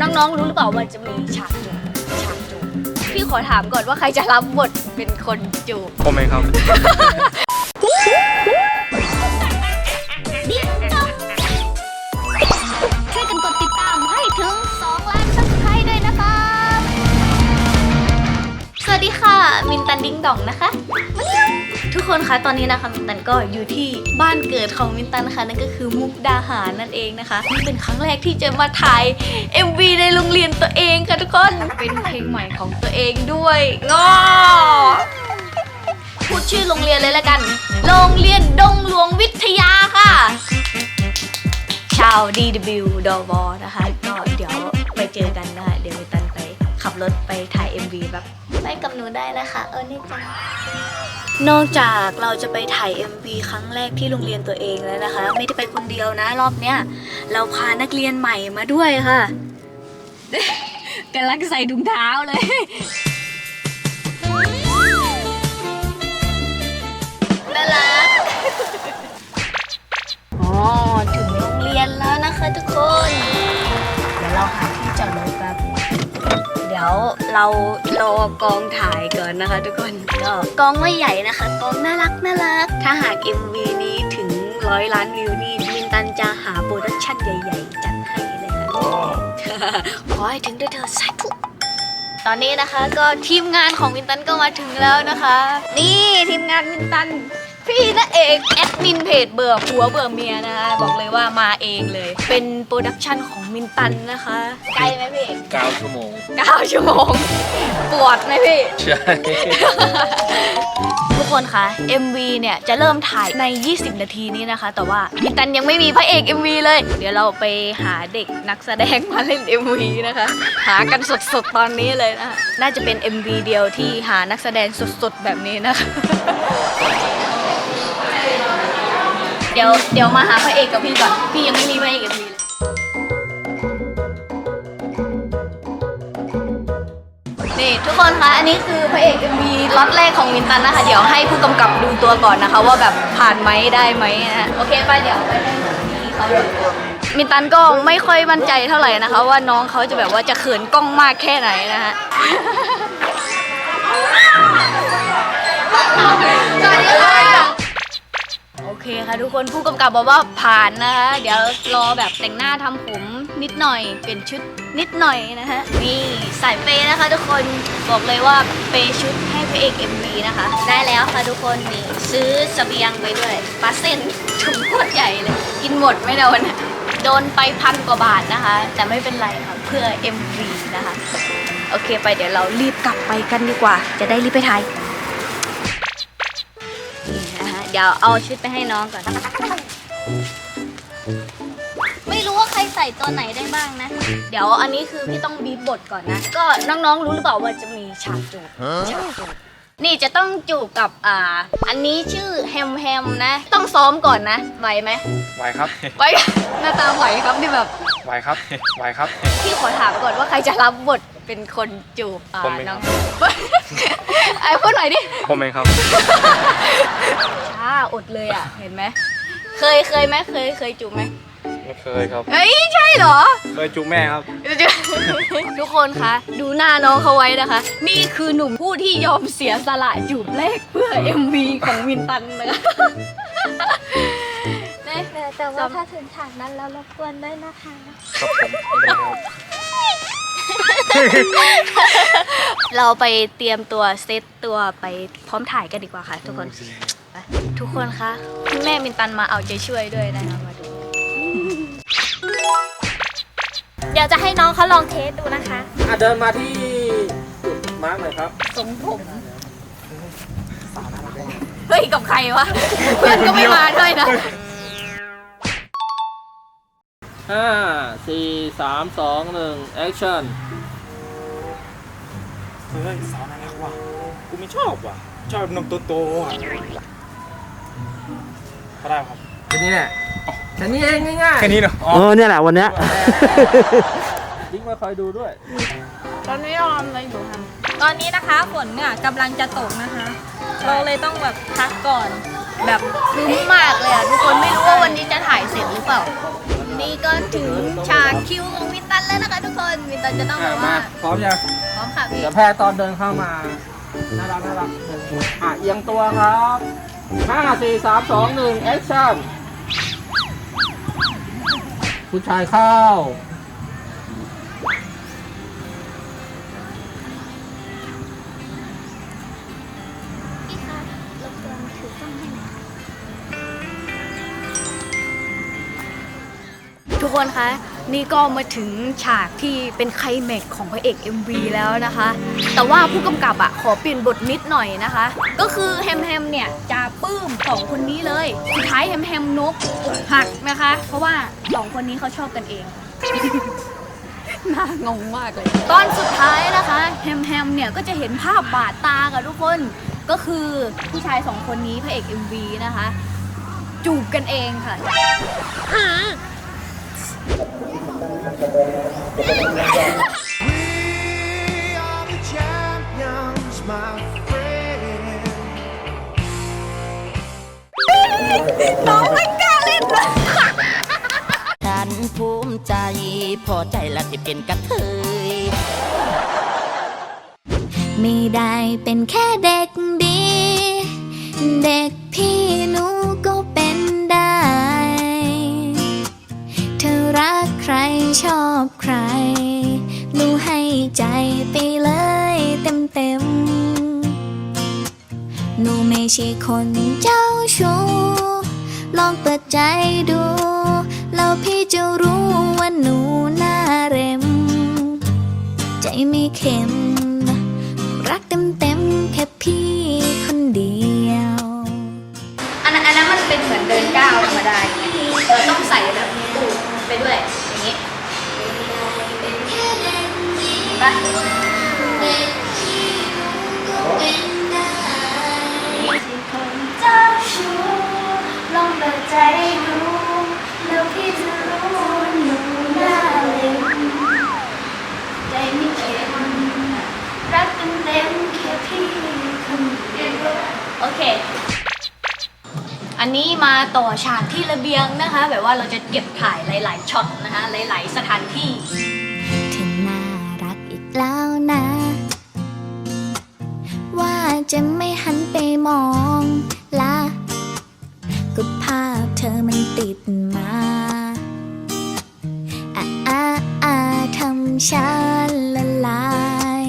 น้องๆรู้หรือเปล่าว่าจะมีฉากจูบฉากจูบพี่ขอถามก่อนว่าใครจะรับบทเป็นคนจูบผมเองครับช่วยกันกดติดตามให้ถึง 2 ล้านซับสไครต์ด้วยนะครับ สวัสดีค่ะ มินตันดิ้งดองนะคะ คนคะตอนนี้นะคะมินตันก็อยู่ที่บ้านเกิดของมินตันนะคะนั่นก็คือมุกดาหารนั่นเองนะคะนี่เป็นครั้งแรกที่จะมาถ่าย MV ในโรงเรียนตัวเองค่ะทุกคนเป็นเพลงใหม่ของตัวเองด้วยงอพูดชื่อโรงเรียนเลยละกัน โรงเรียนดงหลวงวิทยาค่ะ ชาว DW ดวนะคะก็เดี๋ยวไปเจอกันนะคะเดี๋ยวมินตัน ขับรถไปถ่าย MV แบบไปกับหนูได้นะคะเออนี่จ้านอกจากเราจะไปถ่าย MV ครั้งแรกที่โรงเรียนตัวเองแล้วนะคะ ไม่ได้ไปคนเดียวนะรอบเนี้ยเราพานักเรียนใหม่มาด้วยค่ะกำลังใส่ถุงเท้าเลย น่ารักอ๋อถึงโรงเรียนแล้วนะคะทุกคน เดี๋ยวเราหาที่จอดรถแป๊บเดี๋ยวเรารอกองถ่ายก่อนนะคะ ทุกคนก็กองไม่ใหญ่นะคะกองน่ารักน่ารัก ถ้าหาก MV นี้ถึงร้อยล้านวิวนี่มินตันจะหาโปรดักชั่นใหญ่ๆ จัดให้เลยค่ะขอให้ถึงด้วยเธอสาธุตอนนี้นะคะก็ทีมงานของมินตันก็มาถึงแล้วนะคะ นี่ทีมงานมินตัน พี่ณเอกแอดมินเพจเบื่อผัวเบื่อเมียนะคะบอกเลยว่ามาเองเลย เป็นโปรดักชันของมินตันนะคะ ไกลไหมพี่9ชั่วโมง9ชั่วโมง ปวดไหมพี่ ใช่ ทุกคนคะ MV เนี่ยจะเริ่มถ่ายใน 20 นาทีนี้นะคะ แต่ว่ามินตันยังไม่มีพระเอก MV เลย เดี๋ยวเราไปหาเด็กนักแสดงมาเล่น MV นะคะ หากันสดๆตอนนี้เลยนะคะน่าจะเป็น MV เดียวที่หานักแสดงสดๆแบบนี้นะคะเดี๋ยวเดี๋ยวมาหาพระเอกกับพี่ก่อน พี่ยังไม่มีพระเอกกับพี่เลยนี่ทุกคนคะ อันนี้คือพระเอก MV ล็อตแรกของมินตันนะคะ เดี๋ยวให้ผู้กำกับดูตัวก่อนนะคะ ว่าแบบผ่านไหมได้ไหมนะฮะโอเคไปเดี๋ยวไปให้พี่เขาดูตัวมินตันก็ไม่ค่อยมั่นใจเท่าไหร่นะคะ ว่าน้องเขาจะแบบว่าจะเขินกล้องมากแค่ไหนนะฮะ ทุกคนผู้กำกับบอกว่าผ่านนะคะ เดี๋ยวรอแบบแต่งหน้าทำผมนิดหน่อยเปลี่ยนชุดนิดหน่อยนะฮะนี่สายเปย์นะคะ ทุกคนบอกเลยว่าเปย์ชุดให้พระเอก MV นะคะ ได้แล้วค่ะทุกคนนี่ซื้อเสบียงไปด้วยปลาเส้นถุงโคตรใหญ่เลย กินหมดไม่เดาวันโดนไปพันกว่าบาทนะคะ แต่ไม่เป็นไรค่ะเพื่อ MV นะคะ โอเคไปเดี๋ยวเรารีบกลับไปกันดีกว่า จะได้รีบไปถ่าย เดี๋ยวเอาชุดไปให้น้องก่อน ไม่รู้ว่าใครใส่ตัวไหนได้บ้างนะ เดี๋ยวอันนี้คือพี่ต้องบีบบทก่อนนะ ก็น้องๆรู้หรือเปล่าว่าจะมีฉากจูบฉากจูบนี่จะต้องจูบกับอ่า อันนี้ชื่อแฮมแฮมนะ ต้องซ้อมก่อนนะไหวไหมไหวครับไหว หน้าตาไหวครับที่แบบไหวครับไหวครับ พี่ขอถามก่อนว่าใครจะรับบทเป็นคนจูบอ่าผมเองครัน้อบง ไอ้พูดหน่อยดิ ผมเองครับช้าอดเลยอะ เห็นไหม เคยเคยไหมเคยเคยจูบไหมไม่เคยครับ เฮ้ยใช่เหรอ เคยจุ๊บแม่ครับ ทุกคนคะดูหน้าน้องเขาไว้นะคะ นี่คือหนุ่มผู้ที่ยอมเสียสละจูบแรกเพื่อ MV ของวินตันนะคะเนี่ยแต่แต่ว่าถ้าถึงฉากนั้นแล้วรบกวนด้วยนะคะ ครับผมไม่เป็นไรครับ เราไปเตรียมตัวเซตตัวไปพร้อมถ่ายกันดีกว่าค่ะ ทุกคนไปทุกคนคะคุณแม่มินตันมาเอาใจช่วยด้วยนะคะมาดู เดี๋ยวจะให้น้องเขาลองเทสดูนะคะ อะเดินมาที่จุดมาร์กหน่อยครับ ทรงผมเฮ้ยกับใครวะ เพื่อนก็ไม่มาด้วยนะ ห้าสี่สามสองหนึ่งแอคชั่น เฮ้ยสาวน่ารักว่ะกูไม่ชอบว่ะ ชอบนมโตๆอะก็ได้ครับแค่นี้แหละแค่นี้เองง่ายแค่นี้เนาะอ๋อเออเนี่ยแหละวันเนี้ยยิ่งมาคอยดูด้วย ตอนนี้เราทำอะไรอยู่คะตอนนี้นะคะฝนเนี่ยกำลังจะตกนะคะ เราเลยต้องแบบพักก่อน แบบครึ้มมากเลยอะทุกคนไม่รู้ว่าวันนี้จะถ่ายเสร็จหรือเปล่า นี้ก็ถึงฉากคิวของวินตันแล้วนะคะทุกคนวินตันจะต้องแบอะบมาว่าพร้อมยังพร้อมค่ะพี่เดี๋ยวแพ้ตอนเดินเข้ามา น่ารักน่ารักอะเอียงตัวครับห้าสี่สามสองหนึ่งแอคชั่นผู้ชายเข้า ทุกคนคะ นี่ก็มาถึงฉากที่เป็นไคลแม็กซ์ของพระเอก MV แล้วนะคะ แต่ว่าผู้กำกับอะขอเปลี่ยนบทนิดหน่อยนะคะ ก็คือแฮมแฮมเนี่ยจะปลื้มสองคนนี้เลยสุดท้ายแฮมแฮมนกอกหักนะคะ เพราะว่าสองคนนี้เขาชอบกันเองน่างงมากเลย ตอนสุดท้ายนะคะแฮมแฮมเนี่ยก็จะเห็นภาพบาดตากับทุกคนก็คือผู้ชายสองคนนี้พระเอก MV นะคะ จูบกันเองค่ะ น้องไม่กล้าเล่นเลยฉันภูมิใจ พอใจละที่เป็นกระเทยไม่ได้เป็นแค่เด็กดี เด็ก ชอบใครหนูให้ใจไปเลยเต็มเต็มหนูไม่ใช่คนเจ้าชู้ ลองเปิดใจดู แล้วพี่จะรู้ว่าหนูน่าเร็ม ใจไม่เข็ม รักเต็มเต็มแค่พี่คนเดียว อันนั้นอันนั้นมันเป็นเหมือนเดินก้าวธรรมดาเออต้องใส่แบบปูไปด้วย ปะคนเจ้าชู้ลองเปิดใจดูแล้วพี่จะรู้หนูน่าเล่นใจไม่เข็มรักเต็มเต็มแค่พี่คนเดียวโอเค อันนี้มาต่อฉากที่ระเบียงนะคะ แบบว่าเราจะเก็บถ่ายหลาย ๆช็อตนะคะ หลาย ๆ สถานที่ แล้วนะ ว่าจะไม่หันไปมองละก็ภาพเธอมันติดมาอ่าอ่าอ่าทำฉันละลาย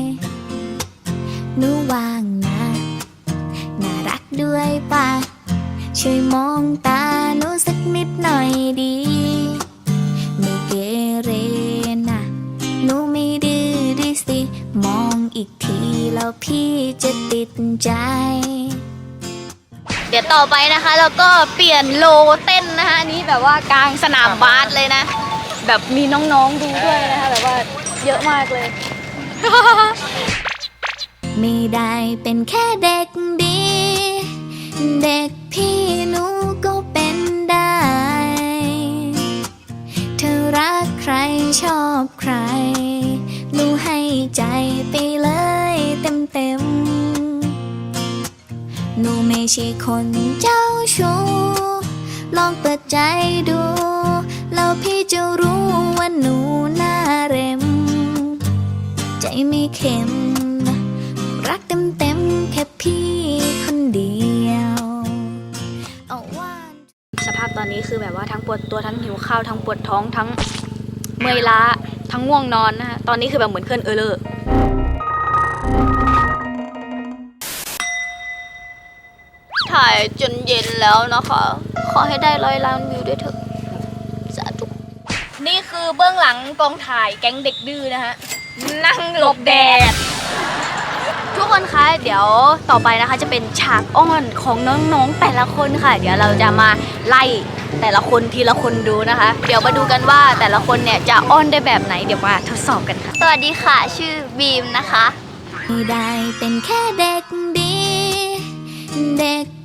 หนูว่างนะน่ารักด้วยปะช่วยมองตาหนูสักนิดหน่อยดี แล้วพี่จะติดใจ เดี๋ยวต่อไปนะคะแล้วก็เปลี่ยนโลเต้นนะคะอันนี้แบบว่ากลางสนามบาสเลยนะ แบบมีน้องๆดูด้วยนะคะแบบว่าเยอะมากเลย ไม่ได้เป็นแค่เด็กดี เด็กพี่หนูก็เป็นได้ เธอรักใครชอบใครหนูให้ใจไปเลย ใช่คนเจ้าชู้ลองเปิดใจดู แล้วพี่จะรู้ว่าหนูหน่าเร็ม ใจไม่เข็ม รักเต็มเต็มแค่พี่คนเดียวเอาว่าสภาพตอนนี้คือแบบว่าทั้งปวดตัวทั้งหิวข้าวทั้งปวดท้องทั้งเมื่อยล้าทั้งง่วงนอนนะคะตอนนี้คือแบบเหมือนเคลื่อนเออเลอร์ ถ่ายจนเย็นแล้วนะคะ ขอให้ได้ร้อยล้านวิวด้วยเถอะสาธุนี่คือเบื้องหลังกองถ่ายแก๊งเด็กดื้อนะฮะ นั่งหลบแดด ทุกคนคะ เดี๋ยวต่อไปนะคะจะเป็นฉากอ้อนของน้องๆแต่ละคนค่ะ เดี๋ยวเราจะมาไล่แต่ละคนทีละคนดูนะคะ เดี๋ยวมาดูกันว่าแต่ละคนเนี่ยจะอ้อนได้แบบไหนเดี๋ยวมาทดสอบกันค่ะ สวัสดีค่ะ ชื่อบีมนะคะ ไม่ได้เป็นแค่เด็กดี เด็ก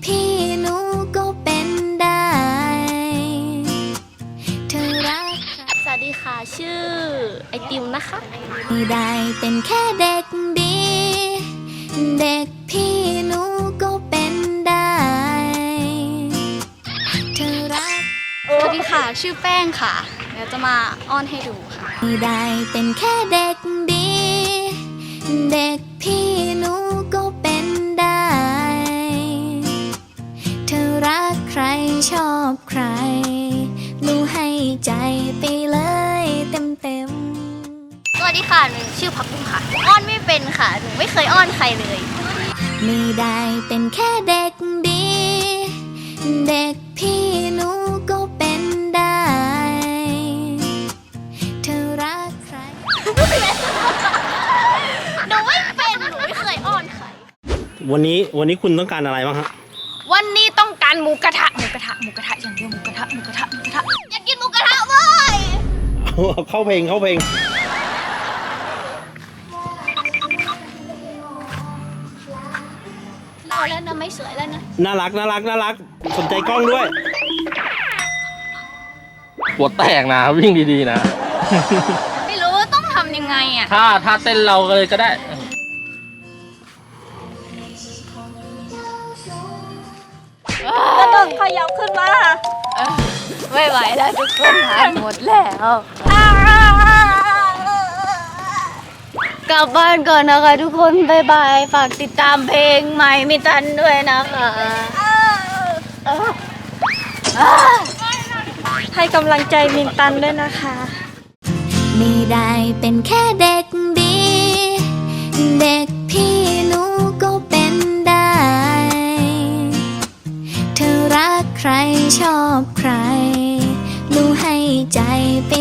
ชื่อไอติมนะคะได้เป็นแค่เด็กดี เด็กพี่หนูก็เป็นได้เธอรักสวัสดีค่ะ ชื่อแป้งค่ะ เดี๋ยวจะมาอ้อนให้ดูค่ะไม่ได้เป็นแค่เด็กดี เด็กพี่หนูก็เป็นได้ เธอรักใครชอบใครหนูให้ใจไป ค่ะหนูชื่อพักบุ้งค่ะ อ้อนไม่เป็นค่ะ หนูไม่เคยอ้อนใครเลย ไม่ได้เป็นแค่เด็กดี เด็กพี่หนูก็เป็นได้ เธอรักใคร หนูไม่เป็น หนูไม่เคยอ้อนใคร วันนี้วันนี้คุณต้องการอะไรบ้างฮะวันนี้ต้องการหมูกระทะหมูกระทะหมูกระทะอย่างเดียวหมูกระทะหมูกระทะหมูกระทะอยากกินหมูกระทะเว้ย เอาเข้าเพลงเข้าเพลง นะน่ารักน่ารักน่ารัก สนใจกล้องด้วย หัวแตกนะวิ่งดีๆนะ ไม่รู้ว่าต้องทำยังไงอะ ถ้าถ้าเต้นเราเลยก็ได้กระโดดขยับขึ้นมา ไม่ไหวแล้วทุกคนทานหมดแล้ว กลับบ้านก่อนนะคะ ทุกคนบายบาย ฝากติดตามเพลงใหม่มิตันด้วยนะคะให้กำลังใจมินตันด้วยนะคะ ไม่ได้เป็นแค่เด็กดี เด็กพี่หนูก็เป็นได้ เธอรักใครชอบใครหนูให้ใจไป